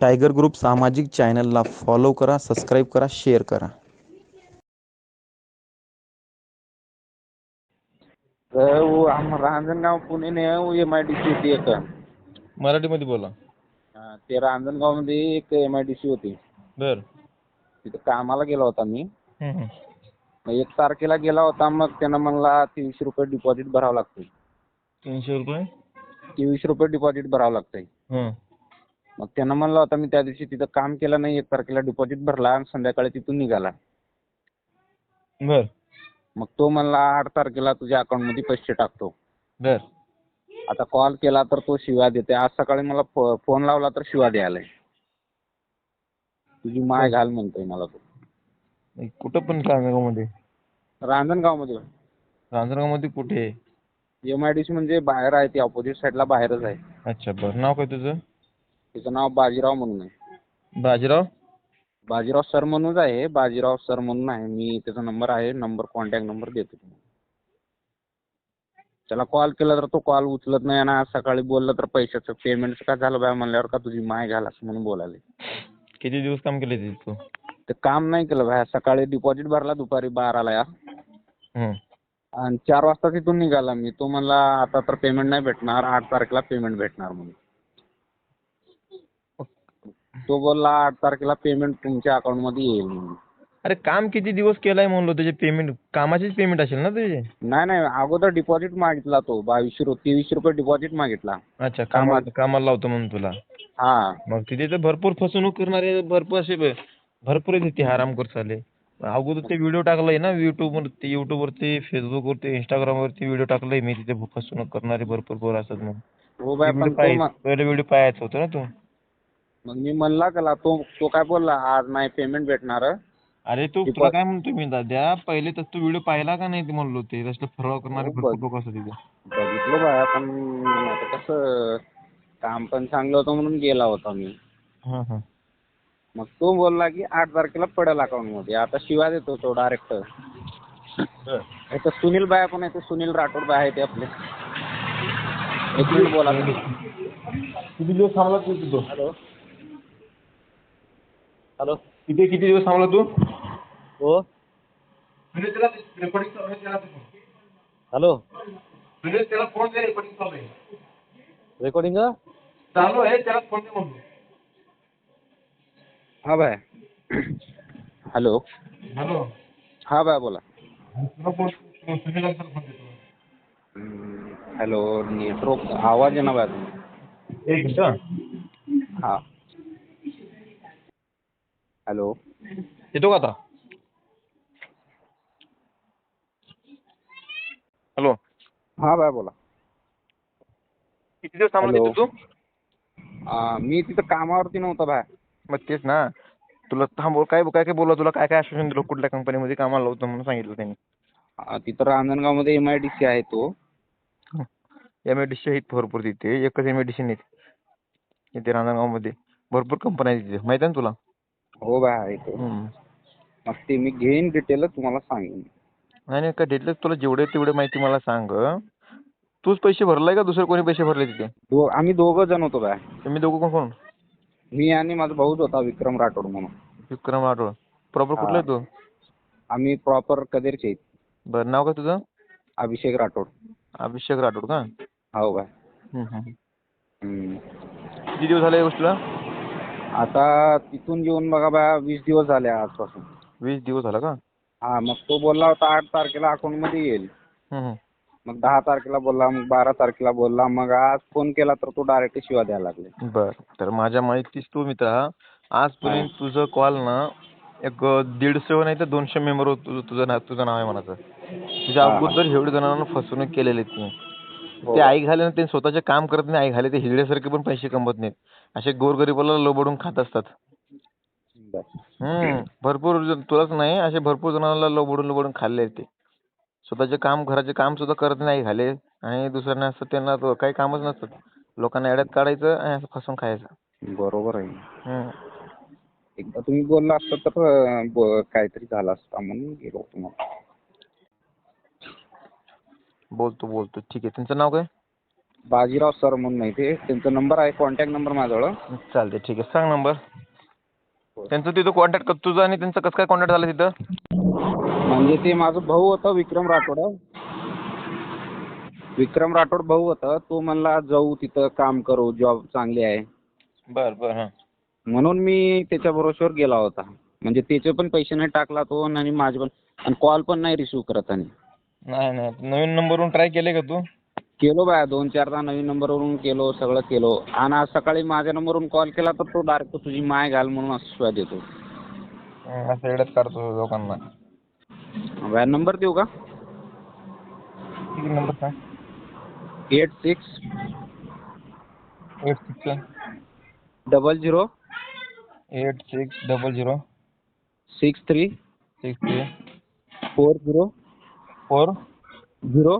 Tiger group सामाजिक चॅनलला follow करा सबस्क्राईब करा शेअर करा. वो हम रांजणगाव पुणे ने एम आय डी सी होती एक. मराठीमध्ये बोला. हा, ते रांजणगावमध्ये एक एम आय डी सी होती. बर. तिथं कामाला गेला होता मी. हम्म, हम्म. मग एक तारखेला गेला होता मग त्यानं म्हणला तीनशे रुपये डिपॉझिट भरावं लागतंय. तीनशे रुपये? तेवीस रुपये डिपॉझिट भरावं लागतंय. हं. मग त्यानं म्हणला होता मी त्या दिवशी तिथं काम केलं नाही एक तारखेला डिपॉझिट भरला आणि संध्याकाळी तिथून निघाला. बर. मग तो म्हणला आठ तारखेला तुझ्या अकाउंटमध्ये पैसे टाकतो. बर. आता कॉल केला तर तो शिव्या देते आज सकाळी मला फो- फोन लावला तर शिव्या द्यायलाय. तुझी माय घाल म्हणतोय मला तो. नाही, कुठं पण रांजणगावमध्ये? रांजणगावमध्ये. रांजणगावमध्ये कुठे? एम आय डी सी म्हणजे बाहेर आहे ती ऑपोजिट साईडला बाहेरच आहे. अच्छा बरं. नाव काय तुझं? तिचं नाव बाजीराव म्हणून आहे. बाजीराव? बाजीराव सर म्हणूनच आहे. बाजीराव सर म्हणून आहे. मी त्याचा नंबर आहे. नंबर कॉन्टॅक्ट नंबर देतो तुम्हाला. त्याला कॉल केला तर तो कॉल उचलत नाही आणि आज सकाळी बोललं तर पैशाचं पेमेंटचं काय झालं बाय म्हणल्यावर का तुझी माय घाल असं म्हणून बोलाले किती दिवस काम केले तिथे तू? ते काम नाही केलं बाय सकाळी डिपॉझिट भरला दुपारी बाराला या. आणि चार वाजता तिथून निघाला मी. तो म्हणला आता तर पेमेंट नाही भेटणार. आठ तारखेला पेमेंट भेटणार म्हणून. तो बोलला आठ तारखेला पेमेंट तुमच्या अकाउंटमध्ये येईल. म्हणून अरे काम किती दिवस केलाय म्हणलो त्याचे पेमेंट कामाचीच पेमेंट असेल ना तुझे? नाही नाही अगोदर डिपॉझिट मागितला तो बावीसशे रुपये तेवीसशे रुपये डिपॉझिट मागितला. अच्छा कामाला कामाला लावतो म्हणून तुला? हा. मग तिथे तर भरपूर फसवणूक करणारे भरपूर असे ब- भरपूर आहेत तिथे हरामखोर चाले अगोदर ते व्हिडिओ टाकलाय ना युट्यूब वरती युट्यूब वरती फेसबुक वरती इंस्टाग्राम वरती व्हिडिओ टाकलाय मी तिथे फसवणूक करणारे भरपूर पोरं असतात म्हणून. हो बाय पण तो व्हिडिओ पाहायचा होता ना तू. मग मी म्हणला त्याला तो तो काय बोलला आज नाही पेमेंट भेटणार. अरे तू तुला काय म्हणतो मी दाद्या? पहिले तर तू व्हिडिओ पाहिला का नाही ते म्हणलो ते? तसलं फराव करणारे हो, भरपूर बघ. लोक असतात तिथे. बघितलं बाय पण आता कसं काम पण चांगलं होतं म्हणून गेला होता मी. हा हा. मग तो बोलला की आठ तारखेला पडेल अकाउंटमध्ये आता शिवा देतो तो डायरेक्ट इथं सुनील बाया पण आहे? ते सुनील राठोड बाय आहे ते आपले. एक मिनिट बोला. किती दिवस थांबला तू तिथं. हॅलो. हॅलो. तिथे किती दिवस थांबला तू? हो. हॅलो. त्याला फोन दे रेकॉर्डिंग चालू आहे. रेकॉर्डिंग चालू आहे त्याला फोन दे हा बाय. हॅलो. हॅलो. हा बाय बोला. तुला फोन सुनील फोन देतो हम्म, हॅलो नेटवर्क आवाज आहे ना बाय एक मिनिट हा. हॅलो. येतो का आता? हॅलो. हा बाय बोला. किती दिवस थांबला Hello. तिथे तू? आ, मी तिथं कामावरती नव्हतो बाय. मग तेच ना. तुला थांबव काय काय काय बोलला तुला काय काय आश्वासन दिलं? कुठल्या कंपनीमध्ये कामाला लावतो म्हणून सांगितलं त्यांनी? आ, तिथं रांजणगावमध्ये एम आय डी सी आहे तो. एम आय डी सी आहेत भरपूर तिथे. एकच एम आय डी सी नाही. इथे रांजणगावमध्ये. भरपूर कंपन्या आहेत तिथे. माहिती आहे ना तुला? हो बाय आहे तो. मग ते मी घेईन डिटेल तुम्हाला सांगेन. नाही नाही का डिटेल्स तुला जेवढे तेवढे माहिती मला सांग. तूच पैसे भरलाय का दुसरे कोणी पैसे भरले तिथे? दो आम्ही दोघं जण होतो बाय तुम्ही दोघं कोण कोण? मी आणि माझा भाऊच होता विक्रम राठोड म्हणून. विक्रम राठोड. प्रॉपर कुठला आहे तू? आम्ही प्रॉपर कदेरचे आहेत. बरं नाव काय तुझं? अभिषेक राठोड. अभिषेक राठोड का? हो बाय हम्म, हम्म. हम्म. किती दिवस झाले या गोष्टीला? आता तिथून येऊन बघा बा वीस दिवस झाले आजपासून वीस दिवस झाला का हा मग तो बोलला होता आठ तारखेला अकाउंटमध्ये येईल हम्म, हम्म. मग दहा तारखेला बोलला मग बारा तारखेला बोलला मग आज फोन केला तर तो डायरेक्ट शिवा द्यायला लागले बर तर माझ्या माहितीस तू मित्रा आजपर्यंत तुझं कॉल ना एक दीडशे नाही तर दोनशे मेंबर तुझं तुझं नाव तुझं नाव आहे म्हणाचं तुझ्या हा. अगोदर एवढे जणांना फसवणूक केलेली आहे हो. ते आई घाले ते स्वतःचे काम करत नाही आई घाले ते हिजड्यासारखे पण पैसे कमवत नाहीत. असे गोरगरिबाला लोबडून खात असतात. हम्म भरपूर जण- तुलाच नाही असे भरपूर जणांना लोबडून लोबडून खाल्ले ते. स्वतःचे काम घराचे काम सुद्धा करत नाही घाले आणि दुसऱ्यांना असं त्यांना काही कामच नसतं. लोकांना अड्यात काढायचं आणि असं फसून खायचं. बरोबर आहे. एकदा तुम्ही बोलला असता तर काहीतरी झालं असतं म्हणून गेलो मग. बोलतो बोलतो. ठीक आहे. त्यांचं नाव काय? बाजीराव सर म्हणून आहे ते. त्यांचा नंबर आहे कॉन्टॅक्ट नंबर माझ्याजवळ. चालते ठीक आहे. सांग नंबर त्यांचं तिथं कॉन्टॅक्ट तुझं आणि त्यांचं कसं काय कॉन्टॅक्ट झालं तिथं? म्हणजे ते माझा भाऊ होता विक्रम राठोड. विक्रम राठोड भाऊ होता. तो म्हणला जाऊ तिथं काम करू. जॉब चांगली आहे. बर बर हां. म्हणून मी त्याच्या भरोश्यावर गेला होता. म्हणजे त्याचे पण पैसे नाही टाकला तो आणि माझे पण आणि कॉल पण नाही रिसिव्ह करत आणि नाही नाही. नवीन नंबरवरून ट्राय केले का तू? केलो बाय दोन चारदा नवीन नंबरवरून केलो सगळं केलो. आणि आज सकाळी माझ्या नंबरवरून कॉल केला तर तो डायरेक्ट तुझी माय घाल म्हणून असं शिवाय देतो. हं, असं एवढंच काढतो लोकांना. बाय नंबर देऊ का? किती नंबर सांग? Eight six eight six double zero eight six double zero? Six three six three? Four zero four zero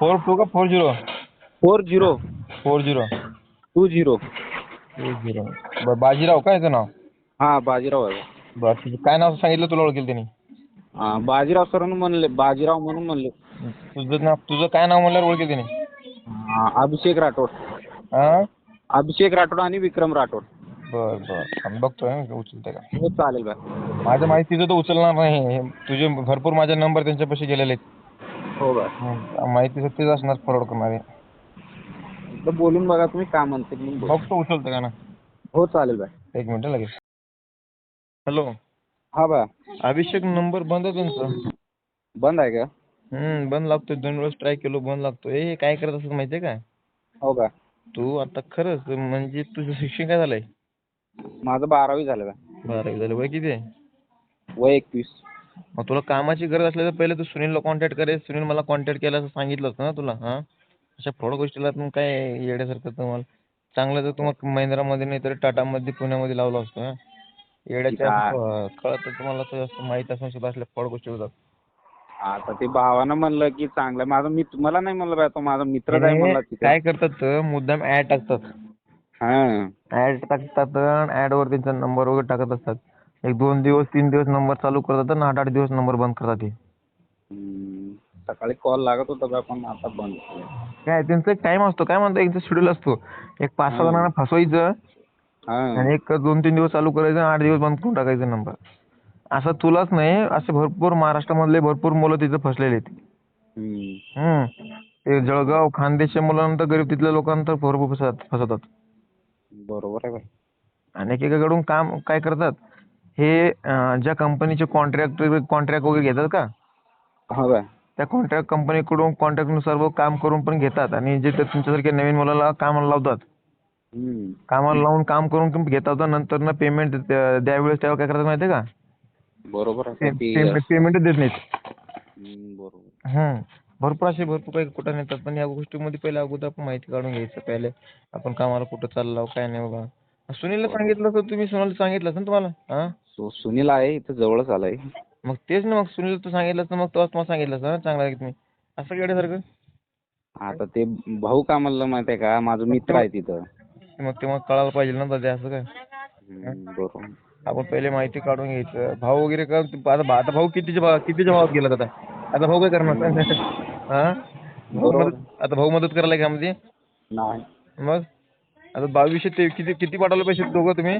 four two का four zero? Four zero. Four zero. Two zero. Two zero. बरं बाजीराव काय याचं नाव? हां बाजीराव आहे. बरं ठीक आहे. काय नाव सांगितलं तुला ओळखेल त्यांनी? हां बाजीराव सर म्हणले बाजीराव म्हणून म्हणले. तुझं नाव तुझं काय नाव म्हणल्यावर ओळखेल त्यांनी? हां, अभिषेक राठोड. हां अभिषेक राठोड आणि विक्रम राठोड. बरं बरं. बघतोय हं, उचलते का? हो चालेल बाय माझ्या माहितीचं तर उचलणार नाही. हे तुझे भरपूर माझे नंबर त्यांच्यापाशी गेलेले आहेत. हो बाय हं, माहितीचं तेच असणार फॉरवर्ड करणारे एकदा बोलून बघा तुम्ही काय म्हणते बोला. बघतो उचलतं का ना? हो चालेल बाय एक मिनिट हं, लगेच. हॅलो. हा बाय अभिषेक नंबर बंद आहे त्यांचा. बंद आहे का? हम्म बंद लागतोय. दोन वेळेस ट्राय केलो बंद लागतोय. हे काय करत असत माहितीये का? हो का तू आता खरंच म्हणजे तुझं शिक्षण काय झालंय? माझं बारावी झालं बारावी झालं. वय किती आहे? वय एकवीस. मग तुला कामाची गरज असली तर पहिले तू सुनीलला कॉन्टॅक्ट करे. सुनील मला कॉन्टॅक्ट केला असं सांगितलं असतं ना तुला हा? अशा थोड्या गोष्टीला मग काय येड्यासारखं तुम्हाला? चांगलं जर तुम्हाला महिंद्रामध्ये नाही तर टाटामध्ये पुण्यामध्ये लावलं असतं हा? येड्याच्या कळत तुम्हाला तर जास्त माहीत असून सुद्धा असल्या फ्रॉड गोष्टी होतात. आता ते भावानं म्हणलं की चांगलं. माझा मित्र मला नाही म्हणलं तो माझा मित्रच आहे म्हणला काय करतात तर मुद्दाम ऍड टाकतात. ऍड टाकतात ऍड वर त्यांचा नंबर वगैरे टाकत असतात एक दोन दिवस तीन दिवस नंबर चालू करतात आणि आठ आठ दिवस नंबर बंद करतात ते. सकाळी कॉल लागत होता बा पण आता बंद केलं. काय त्यांचा एक टाइम असतो काय म्हणतो एकचा शेड्यूल असतो एक पाच सहा जणांना फसवायचं हा आणि एक दोन तीन दिवस चालू करायचं आणि आठ दिवस बंद करून टाकायचं नंबर असं तुलाच नाही असे भरपूर महाराष्ट्रामधले भरपूर मुलं तिथं फसलेले आहेत हम्म. हम्म. ते जळगाव खानदेशच्या मुलांना तर गरीब तिथल्या लोकांना तर भरपूर फसवतात बरोबर आहे आणि एकेकाकडून काम काय करतात? हे अं, ज्या कंपनीचे कॉन्ट्रॅक्ट कॉन्ट्रॅक्ट वगैरे घेतात का? हा त्या कॉन्ट्रॅक्ट कंपनीकडून कॉन्ट्रॅक्टनुसार व काम करून पण घेतात आणि जे ते तुमच्यासारख्या नवीन मुलाला कामाला लावतात. हम्म. कामाला लावून काम करून पण घेतात नंतर ना पेमेंट द्यावेळेस तेव्हा काय करतात माहितीये का? बरोबर आहे. ती- पेमेंट देत नाहीत. हम्म, बरोबर. हम्म. भरपूर असे भरपूर काही कुठं नेतात पण या गोष्टीमध्ये पहिले अगोदर आपण माहिती काढून घ्यायचं. पहिले आपण कामाला कुठं चाललो काय नाही बाबा. सुनीलला सांगितलं तर तुम्ही सुनीलला सांगितलं ना तुम्हाला? हा सु- सुनील आहे इथं जवळच आलाय. मग तेच ना मग सुनील तू सांगितलं तर मग तेव्हा तुम्हाला सांगितलं ना चांगलं आहे की तुम्ही. असं येण्यासारखं आता ते भाऊ का म्हणलं माहिती आहे का माझा मित्र आहे तिथं. मग ते मग कळायला पाहिजे ना दादा असं काय? हम्म, बरोबर. आपण पहिले माहिती काढून घ्यायचं. भाऊ वगैरे का आता भा- आता भाऊ कितीच्या कितीच्या भावात गेला आता आता भाऊ काय करणार? हा? भाऊ बरोबर. मदत आता भाऊ मदत करायला का मध्ये नाही. मग? आता बावीसशे ते किती किती पाठवले पैसे दोघं तुम्ही?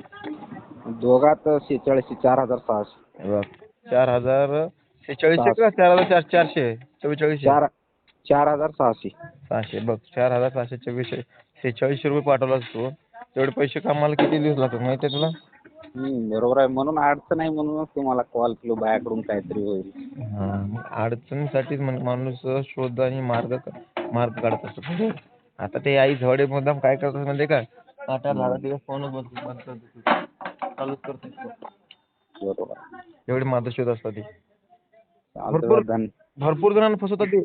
दोघात शेहेचाळीसशे चार हजार सहाशे. चार हजार शेहेचाळीसशे का चार हजार चार चारशे? चव्वेचाळीसशे चार चार हजार सहाशे. सहाशे. बघ चार हजार सहाशे चव्वीसशे शेहेचाळीसशे रुपये पाठवलास तू तेवढे पैसे कामाला किती दिवस लागतात माहिती आहे तुला? हम्म, बरोबर आहे. म्हणून अडचण आहे म्हणूनच तुम्हाला कॉल केलो. बायाकडून काहीतरी होईल. हा मग अडचणीसाठीच माणूस शोध आणि मार्ग मार्ग काढत असतो. बरोबर. आता ते आई झवडे मुद्दाम काय करतात म्हणजे का? आठ आठ दहा दिवस फोन बंद बंद करतात चालूच बरोबर. एवढे असतात ते. भरपूर- धन भरपूर जणांना फसवतात ते.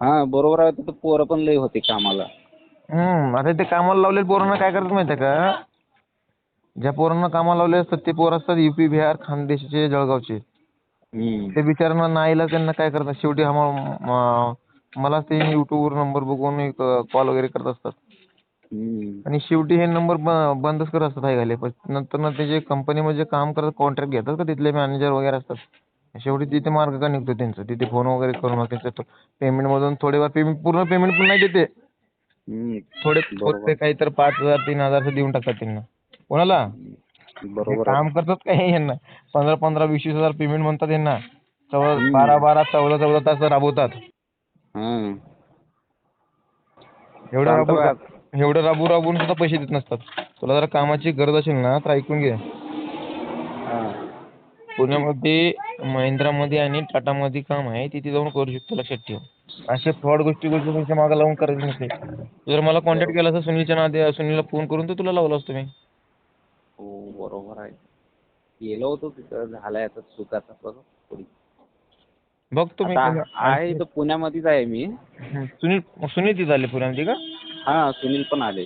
हा बरोबर आहे. तिथं पोरं पण लई होते कामाला. हम्म आता ते कामाला लावलेल्या पोरांना काय करतात माहिती आहे का? ज्या पोरांना कामाला लावले असतात ते पोरं असतात युपी बिहार खानदेशचे जळगावचे. ते बिचाऱ्यांना नाईला त्यांना काय करतात? शेवटी हा मला ते युट्यूबवर नंबर बघून कॉल वगैरे करत असतात. आणि शेवटी हे नंबर बंदच करत असतात हाय घाले. नंतर ना ते जे कंपनीमध्ये काम करत कॉन्ट्रॅक्ट घेतात का तिथले मॅनेजर वगैरे असतात? शेवटी तिथे मार्ग का निघतो त्यांचा? तिथे फोन वगैरे करून त्यांचं पेमेंट मधून थोडेफार पेमेंट पूर्ण पेमेंट पण नाही देते. थोडे काही तर पाच हजार तीन हजार देऊन टाकतात त्यांना. कोणाला? बरोबर. काम करतात काय यांना? पंधरा पंधरा वीस वीस हजार पेमेंट म्हणतात यांना. चौदा बारा बारा चौदा चौदा तास राबवतात. एवढं राबू एवढं राबू राबून सुद्धा पैसे देत नसतात. तुला जर कामाची गरज असेल ना तर ऐकून घे. पुण्यामध्ये महिंद्रामध्ये आणि टाटामध्ये काम आहे. तिथे जाऊन करू शकतो लक्षात ठेव. असे फ्रॉड गोष्टी गोष्टी तुमच्या मागे लावून करायचे नसते जर मला कॉन्टॅक्ट केला असता सुनीलच्या नादे सुनीलला फोन करून तर तुला लावला असतो मी. बरोबर आहे. गेलो होतो तिथं झालाय आता बघ थोडी बघ तुम्ही आता आहे इथं पुण्यामध्येच आहे मी. सुनील सुनील तिथे आले पुण्यामध्ये का? हा सुनील पण आले.